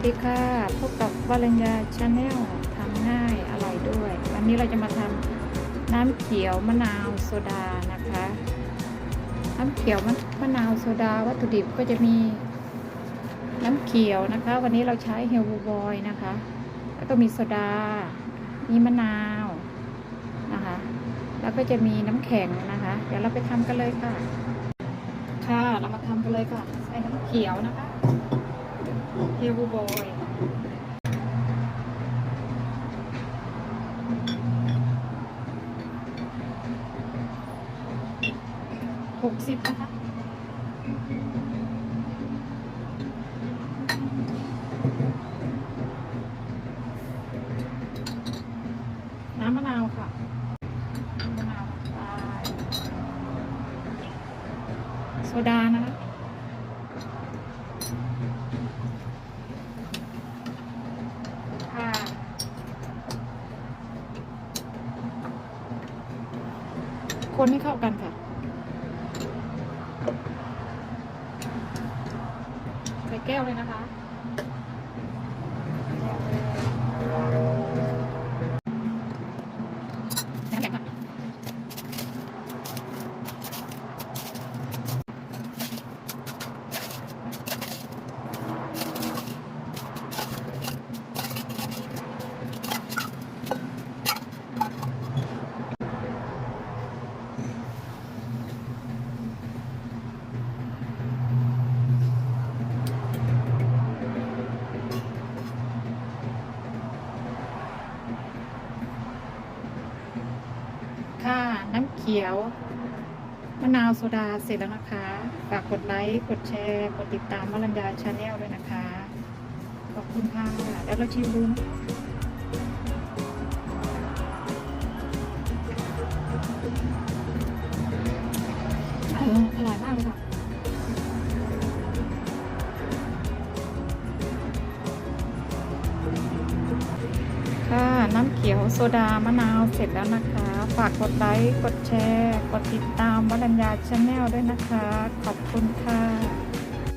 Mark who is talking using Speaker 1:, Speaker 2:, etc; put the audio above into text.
Speaker 1: สดีค่ะ พบกับวรัญญาชาแนลทำง่ายอร่อยด้วย วันนี้เราจะมาทำน้ำเขียวมะนาวโซดานะคะ น้ำเขียวมะมะนาวโซดา วัตถุดิบก็จะมีน้ำเขียวนะคะ วันนี้เราใช้เฮลบูบอยนะคะ แล้วก็มีโซดา มีมะนาวนะคะ แล้วก็จะมีน้ำแข็งนะคะ เดี๋ยวเราไปทำกันเลยค่ะ ค่ะ เรามาทำกันเลยค่ะใส่น้ำเขียวนะคะ เฮลบอยหกสิบนะคะน้ำมะนาวค่ะน้ำมะนาวไปโซดานะคะค่ะ คนให้เข้ากันค่ะ ใส่แก้วเลยนะคะ ค่ะน้ำเขียวมะนาวโซดาเสร็จแล้วนะคะ ฝากกดไลค์ กดแชร์ กดติดตามวรัญญาชาแนลด้วยนะคะ ขอบคุณค่ะ แล้วเราชิมดูนะอร่อยมากเลยค่ะค่ะ น้ำเขียวโซดามะนาวเสร็จแล้วนะคะ ฝากกดไลค์ กดแชร์ กดติดตามวรัญญาชาแนลด้วยนะคะ ขอบคุณค่ะ